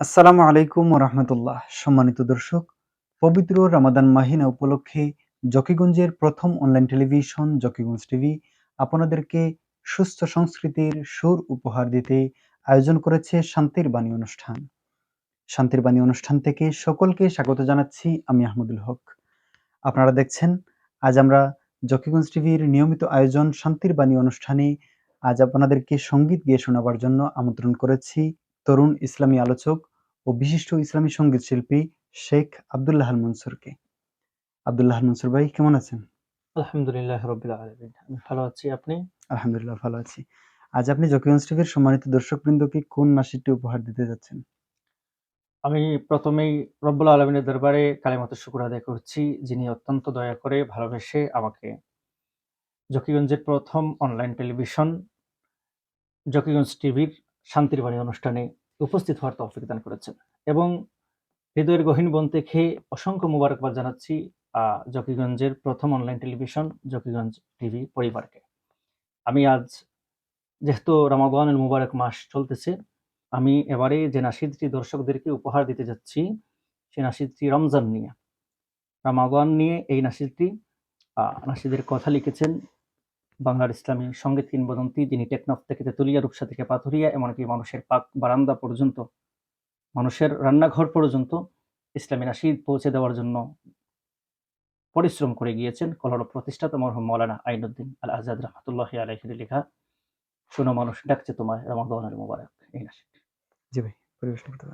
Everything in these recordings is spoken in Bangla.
আসসালামু আলাইকুম রহমতুল্লাহ সম্মানিত দর্শক, পবিত্র রামাদান মাহিনা উপলক্ষে জকিগঞ্জের প্রথম অনলাইন টেলিভিশন জকিগঞ্জ টিভি আপনাদেরকে সুস্থ সংস্কৃতির সুর উপহার দিতে আয়োজন করেছে শান্তির বাণী অনুষ্ঠান। শান্তির বাণী অনুষ্ঠান থেকে সকলকে স্বাগত জানাচ্ছি আমি আহমদুল হক। আপনারা দেখছেন, আজ আমরা জকিগঞ্জ টিভির নিয়মিত আয়োজন শান্তির বাণী অনুষ্ঠানে আজ আপনাদেরকে সংগীত গিয়ে শোনাবার জন্য আমন্ত্রণ করেছি তরুণ ইসলামী আলোচক ও বিশিষ্ট ইসলামী সংগীত শিল্পী শেখ আব্দুল্লাহ মনসুরকে। আব্দুল্লাহ মনসুর ভাই কেমন আছেন? আলহামদুলিল্লাহ রবিল আলমিন। ভালো আছি আপনি? আলহামদুলিল্লাহ ভালো আছি। আজ আপনি জকিগঞ্জ টিভির সম্মানিত দর্শকবৃন্দকে কোন নাসিরটি উপহার দিতে যাচ্ছেন? আমি প্রথমেই রব্বুল আলমিনের দরবারে কালেমত শুকুর আদায় করছি যিনি অত্যন্ত দয়া করে ভালোবেসে আমাকে জকিগঞ্জের প্রথম অনলাইন টেলিভিশন জকিগঞ্জ টিভির শান্তির বাণী অনুষ্ঠানে উপস্থিত হওয়ার তৌফিক দান করেছেন। এবং হৃদয়ের গহীন বন থেকে অসংখ্য মুবারকবাদ জানাচ্ছি জকিগঞ্জের প্রথম অনলাইন টেলিভিশন জকিগঞ্জ টিভি পরিবারকে। আমি আজ যেহেতু রমাদানের মুবারক মাস চলতেছে, আমি এবারে যে নাসিদটি দর্শকদেরকে উপহার দিতে যাচ্ছি সেই নাসিদটি রমজান নিয়ে। রমাদান নিয়ে এই নাসিদটি নাসিদের কথা লিখেছেন বাংলার ইসলামী সংগীত কিংবদন্তি যিনি টেকনফ থেকে তেতুলিয়া রূপসা থেকে পাথুরিয়া এমনকি মানুষের পাক বারান্দা পর্যন্ত মানুষের রান্নাঘর পর্যন্ত ইসলামী নাসিদ পৌঁছে দেওয়ার জন্য পরিশ্রম করে গিয়েছেন কলর প্রতিষ্ঠাতা মরহুম মৌলানা আইনুদ্দিন আল আজাদ রহমতুল্লাহ আলহির লেখা শুনো মানুষ ডাকছে তোমায় রমাদানের মুবারক। এই নাসিদ। জি ভাই পরিবেশন করতে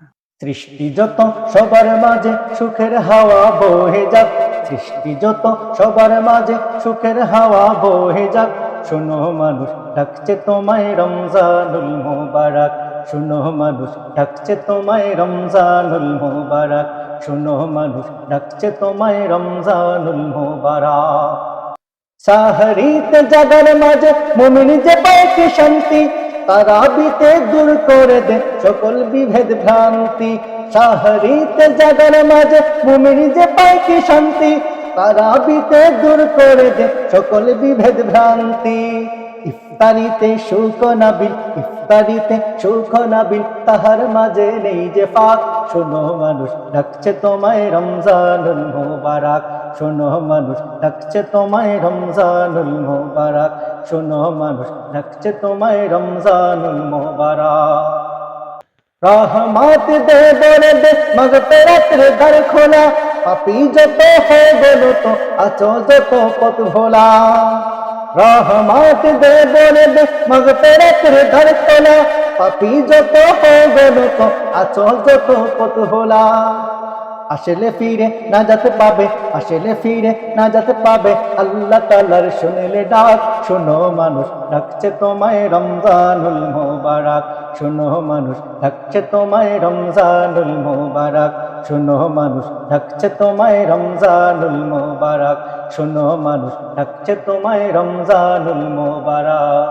সৃষ্টি যত সবার মাঝে সুখের হাওয়া বহে যাক সৃষ্টি যত, সবার মাঝে সুখের হাওয়া বহে যাক। শোনো মানুষ, ডাকছে তোমায় রমজানুল মোবারক। শোনো মানুষ, ডাকছে তোমায় রমজানুল মোবারক। শোনো মানুষ, ডাকছে তোমায় রমজানুল মোবারক। সাহরিতে জাগার মাঝে মুমিন যে কি শান্তি তারাবিতে দূর করে দে সকল বিভেদ ভ্রান্তি। সাহরিতে জাগার মাঝে মুমিন যে পায় কি শান্তি। তারাবিতে দূর করে দে সকল বিভেদ ভ্রান্তি। ইফতারিতে সুখ নাবিল, ইফতারিতে সুখ নাবিল, তাহার মাঝে নেই যে ফাঁক। শোনো মানুষ ডাকছে তোমায় রমজানুল মোবারক। শোনো মানুষ, ডাকছে তোমায় রমজানুল মোবারক। শোনো মানুষ, ডাকছে তোমায় রমজানুল মোবারক। রহমত দে বলে দে, মগফিরাতের দর খোলা। পাপি যত হয়ে গেল তো আচো যত পথ ভোলা। রহমত দে বলে দে, মগফিরাতের দর খোলা। পাপি যত হয়ে গেল তো আচো যত পথ ভোলা। আসলে ফিরে না যাতে পাবে, আসলে ফিরে না যাতে পাবে। আল্লাহ তালার শুনলে ডাক, শোনো মানুষ, ডাকছে তোমায় রমজানুল মোবারক। শোনো মানুষ, ডাকছে তোমায় রমজানুল মোবারক। শোনো মানুষ, ডাকছে তোমায় রমজানুল মোবারক। শোনো মানুষ, ডাকছে তোমায় রমজানুল মোবারক।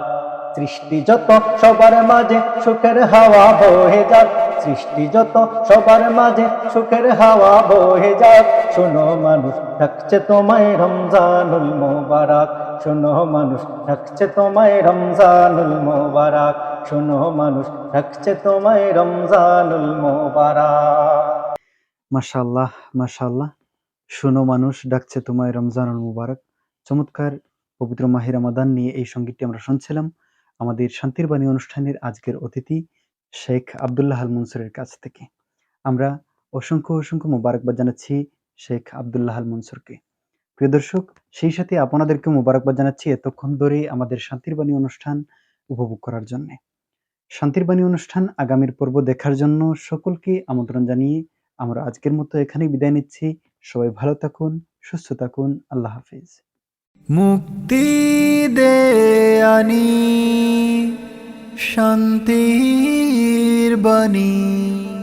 সৃষ্টি যত সবার মাঝে সুখের হাওয়া বহে যাক সৃষ্টি যত, সবার মাঝে সুখের হাওয়া বহে যাক। শোনো মানুষ ডাকছে তোমায় রমজানুল মোবারক। শোনো মানুষ ডাকছে তোমায় রমজানুল মোবারক। শোনো মানুষ ডাকছে তোমায় রমজানুল মোবারক। মাশাআল্লাহ মাশাআল্লাহ। শুনো মানুষ, ডাকছে তোমায় রমজানুল মুবারক। চমৎকার, পবিত্র মাহির রমাদান নিয়ে এই সঙ্গীতটি আমরা শুনছিলাম। আমাদের শান্তির বাণী অনুষ্ঠানের আজকের অতিথি শেখ আব্দুল্লাহ আল মনসুরের কাছ থেকে। আমরা অসংখ্য অসংখ্য মোবারকবাদ জানাচ্ছি শেখ আব্দুল্লাহ আল মনসুরকে। প্রিয় দর্শক, সেই সাথে আপনাদেরকে মোবারকবাদ জানাচ্ছি এতক্ষণ ধরে আমাদের শান্তির বাণী অনুষ্ঠান উপভোগ করার জন্য। শান্তির বাণী অনুষ্ঠান আগামীর পর্ব দেখার জন্য সকলকে আমন্ত্রণ জানিয়ে আমরা আজকের মতো এখানেই বিদায় নিচ্ছি। সবাই ভালো থাকুন, সুস্থ থাকুন, আল্লাহ হাফিজ। মুক্তি দে আনি। শান্তির বাণী।